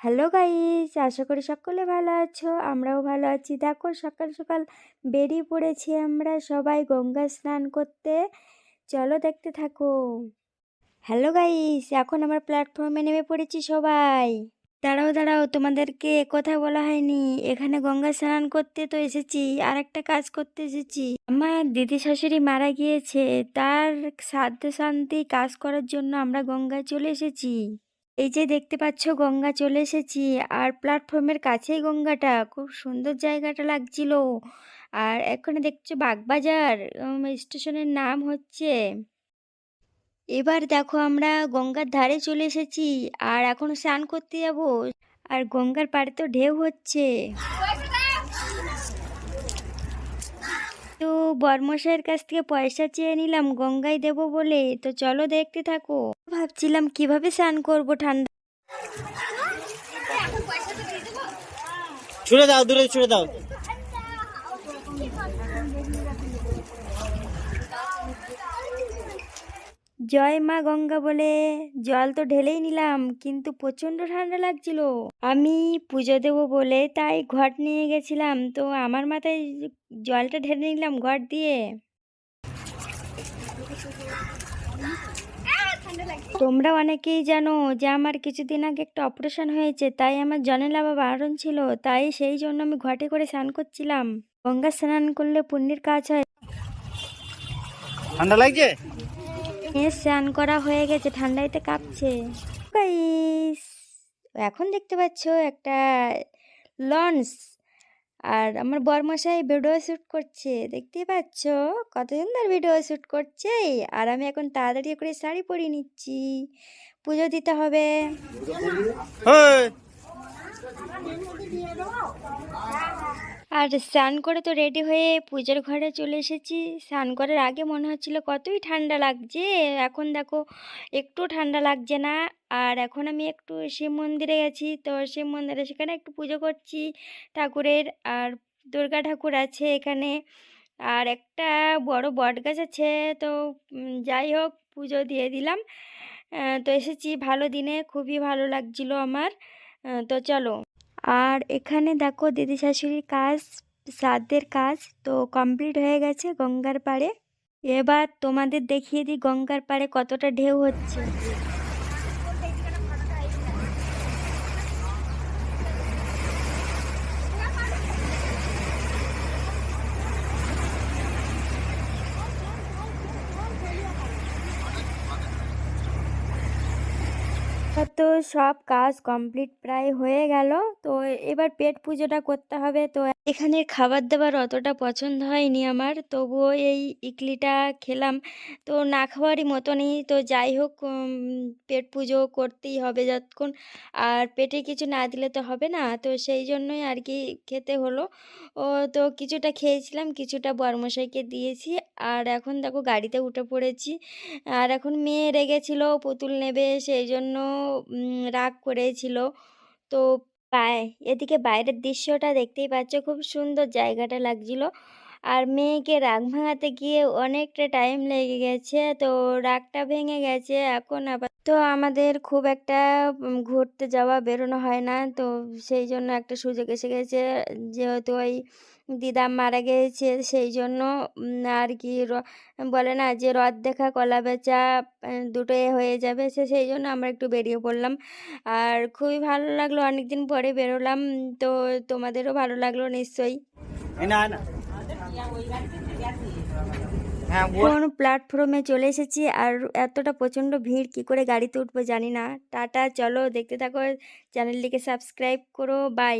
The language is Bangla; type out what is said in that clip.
হ্যালো গাইস, আশা করি সকলে ভালো আছো, আমরাও ভালো আছি। দেখো, সকাল সকাল বেরিয়ে পড়েছি আমরা সবাই গঙ্গা স্নান করতে। চলো দেখতে থাকো। হ্যালো গাইস, এখন আমার প্ল্যাটফর্মে নেমে পড়েছি সবাই। দাঁড়াও দাঁড়াও, তোমাদেরকে কথা বলা হয়নি। এখানে গঙ্গা স্নান করতে তো এসেছি আর একটা কাজ করতে এসেছি। আমার দিদি শাশুড়ি মারা গিয়েছে, তার শ্রাদ্ধ শান্তি কাজ করার জন্য আমরা গঙ্গায় চলে এসেছি। এই যে দেখতে পাচ্ছ গঙ্গা চলে এসেছি। আর প্ল্যাটফর্মের কাছেই গঙ্গাটা। খুব সুন্দর জায়গাটা লাগছিল। আর এখানে দেখছ বাগবাজার স্টেশনের নাম হচ্ছে। এবার দেখো আমরা গঙ্গার ধারে চলে এসেছি। আর এখন স্নান করতে যাব। আর গঙ্গার পাড়ে তো ঢেউ হচ্ছে। তো বর্মশাইয়ের কাছ থেকে পয়সা চেয়ে নিলাম, গঙ্গায় দেব বলে। তো চলো দেখতে থাকো। ভাবছিলাম কীভাবে স্নান করব ঠান্ডা। ছুড়ে দাও, দূরে ছুড়ে দাও। জয় মা গঙ্গা বলে। জল তো ঢেলেই নিলাম, কিন্তু প্রচণ্ড ঠান্ডা লাগছিল। আমি পুজো দেবো বলে তাই ঘট নিয়ে গেছিলাম, তো আমার মাথায় জলটা ঢেলে নিলাম ঘট দিয়ে। তোমরা অনেকেই জানো যে আমার কিছুদিন আগে একটা অপারেশন হয়েছে, তাই আমার জলে লাভা বারণ ছিল, তাই সেই জন্য আমি ঘটে করে স্নান করছিলাম। গঙ্গা স্নান করলে পুণ্যের কাজ হয়। ঠান্ডা লাগছে? স্নান করা হয়ে গেছে ঠান্ডাইতে কাঁপছে। এখন দেখতে পাচ্ছ একটা লঞ্চ। আর আমার বরমশাই ভিডিও শ্যুট করছে দেখতেই পাচ্ছ? কত সুন্দর ভিডিও শ্যুট করছে। আর আমি এখন তাড়াতাড়ি করে শাড়ি পরিয়ে নিচ্ছি। পুজো দিতে হবে। হেই, আর স্নান করে তো রেডি হয়ে পুজোর ঘরে চলে এসেছি। স্নান করার আগে মনে হচ্ছিল কতই ঠান্ডা লাগছে, এখন দেখো একটু ঠান্ডা লাগছে না। আর এখন আমি একটু শিব মন্দিরে গেছি, তো শিব মন্দিরে সেখানে একটু পুজো করছি ঠাকুরের। আর দুর্গা ঠাকুর আছে এখানে। আর একটা বড় বট গাছ আছে, তো যাই হোক পুজো দিয়ে দিলাম। তো এসেছি ভালো দিনে, খুবই ভালো লাগছিল আমার। তো চলো। আর এখানে দেখো দিদি শাশুড়ির কাজ, শ্রাদ্ধের কাজ তো কমপ্লিট হয়ে গেছে গঙ্গার পাড়ে। এবার তোমাদের দেখিয়ে দিই গঙ্গার পাড়ে কতটা ঢেউ হচ্ছে। তো সব কাজ কমপ্লিট প্রায় হয়ে গেল। তো এবার পেট পুজোটা করতে হবে। তো এখানে খাবার দাবার অতটা পছন্দ হয়নি আমার। তবুও এই ইডলিটা খেলাম। তো না খাওয়ারই মতনই। তো যাই হোক পেট পুজো করতেই হবে যতক্ষণ। আর পেটে কিছু না দিলে তো হবে না। তো সেই জন্যই আর কি খেতে হলো। ও, তো কিছুটা খেয়েছিলাম, কিছুটা বর্মশাইকে দিয়েছি। আর এখন দেখো, গাড়িতে উঠে পড়েছি। আর এখন মেয়ে রেগেছিল, পুতুল নেবে সেই জন্য রাগ করেছিল। তো পায় এদিকে বাইরের দৃশ্যটা দেখতেই পাচ্ছ, খুব সুন্দর জায়গাটা লাগছিল। আর মেয়েকে রাগ ভাঙাতে গিয়ে অনেকটা টাইম লেগে গেছে, তো রাগটা ভেঙে গেছে, এখন আবার তো আমাদের খুব একটা ঘুরতে যাওয়া, বেরোনো হয় না। তো সেই জন্য একটা সুযোগ এসে গেছে যেহেতু ওই দিদা মারা গিয়েছে সেই জন্য আর কি বলে না যে, রথ দেখা, কলা বেচা দুটোই হয়ে যাবে। সে, সেই জন্য আমরা একটু বেরিয়ে পড়লাম। আর খুবই ভালো লাগল, অনেকদিন পরে বেরোলাম। তো তোমাদেরও ভালো লাগল নিশ্চয়ই। না না। কোন প্ল্যাটফর্মে চলে এসেছি আর এতটা প্রচণ্ড ভিড়, কি করে গাড়িতে উঠবো জানি না। টাটা, চলো, দেখতে থাকো চ্যানেলটিকে সাবস্ক্রাইব করো বাই